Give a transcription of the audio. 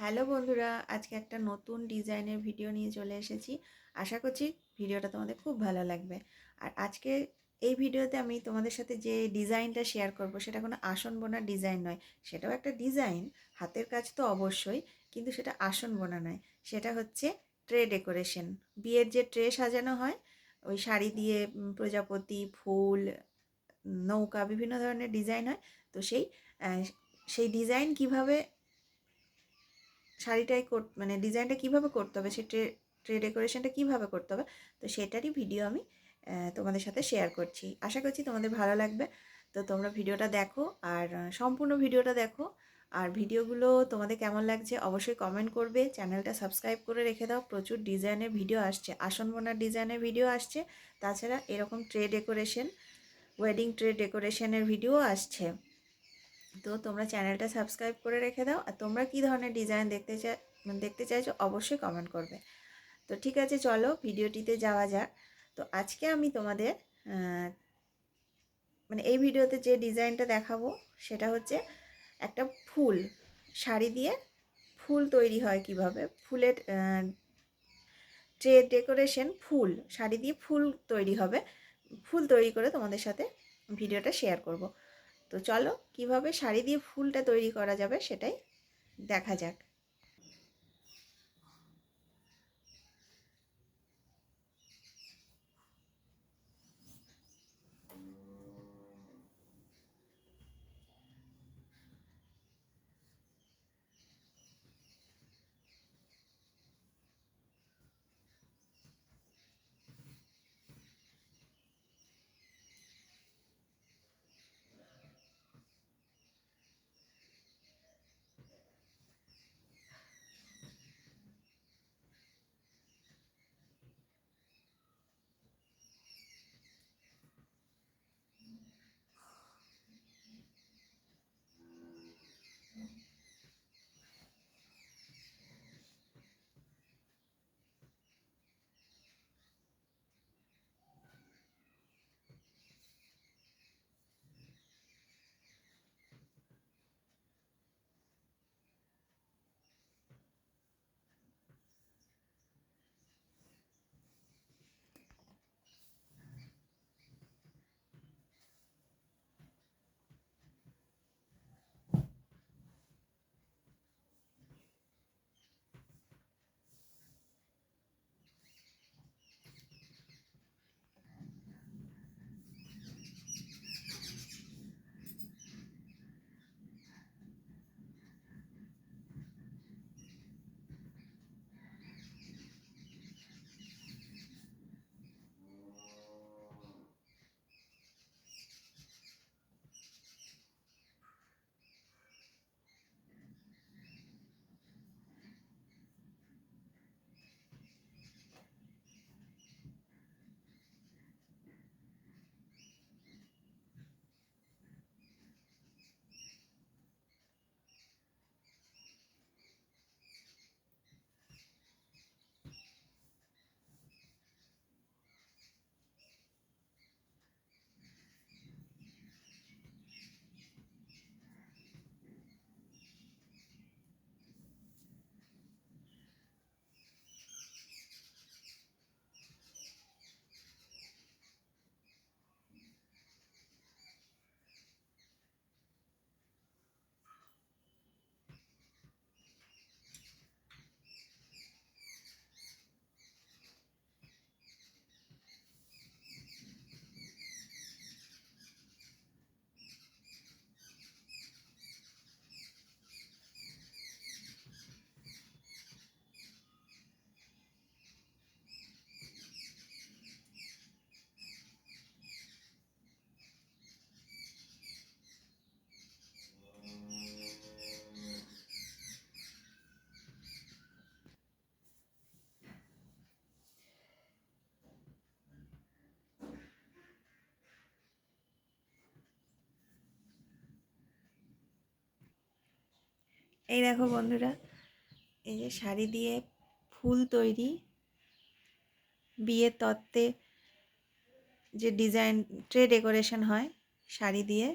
Hello বন্ধুরা, আজকে একটা নতুন ডিজাইনের ভিডিও নিয়ে চলে এসেছি। আশা করছি ভিডিওটা তোমাদের খুব ভালো লাগবে। আর আজকে এই ভিডিওতে আমি তোমাদের সাথে যে ডিজাইনটা শেয়ার করব সেটা কোনো আসন বোনার ডিজাইন নয়, সেটাও একটা ডিজাইন। হাতের কাজ তো অবশ্যই, কিন্তু সেটা আসন বোনা নয়। সেটা হচ্ছে ট্রে ডেকোরেশন। বিয়ের যে ট্রে সাজানো হয়, ওই শাড়ি দিয়ে প্রজাপতি, ফুল, নৌকা, বিভিন্ন ধরনের ডিজাইন হয়। তো সেই সেই ডিজাইন কীভাবে শাড়িটাই মানে ডিজাইনটা কীভাবে করতে হবে, সে ট্রে ট্রে ডেকোরেশনটা কীভাবে করতে হবে, তো সেটারই ভিডিও আমি তোমাদের সাথে শেয়ার করছি। আশা করছি তোমাদের ভালো লাগবে। তো তোমরা ভিডিওটা দেখো আর সম্পূর্ণ ভিডিওটা দেখো। আর ভিডিওগুলো তোমাদের কেমন লাগছে অবশ্যই কমেন্ট করবে। চ্যানেলটা সাবস্ক্রাইব করে রেখে দাও। প্রচুর ডিজাইনের ভিডিও আসছে। আসন বোনার ডিজাইনের ভিডিও আসছে। তাছাড়া এরকম ট্রে ডেকোরেশন ওয়েডিং ট্রে ডেকোরেশনের ভিডিও আসছে। তো তোমরা চ্যানেলটা সাবস্ক্রাইব করে রেখে দাও আর তোমরা কী ধরনের ডিজাইন দেখতে চাই দেখতে চাইছো অবশ্যই কমেন্ট করবে। তো ঠিক আছে, চলো ভিডিওটিতে যাওয়া যাক। তো আজকে আমি তোমাদের মানে এই ভিডিওতে যে ডিজাইনটা দেখাবো সেটা হচ্ছে একটা ফুল, শাড়ি দিয়ে ফুল তৈরি হয় কীভাবে? ফুলের ট্রে ডেকোরেশন ফুল, শাড়ি দিয়ে ফুল তৈরি হবে। ফুল তৈরি করে তোমাদের সাথে ভিডিওটা শেয়ার করব। তো চলো কীভাবে শাড়ি দিয়ে ফুলটা তৈরি করা যাবে সেটাই দেখা যাক। এই দেখো বন্ধুরা, এই যে শাড়ি দিয়ে ফুল তৈরি বিয়ে তত্ত্বে যে ডিজাইন ট্রে ডেকোরেশন হয় শাড়ি দিয়ে।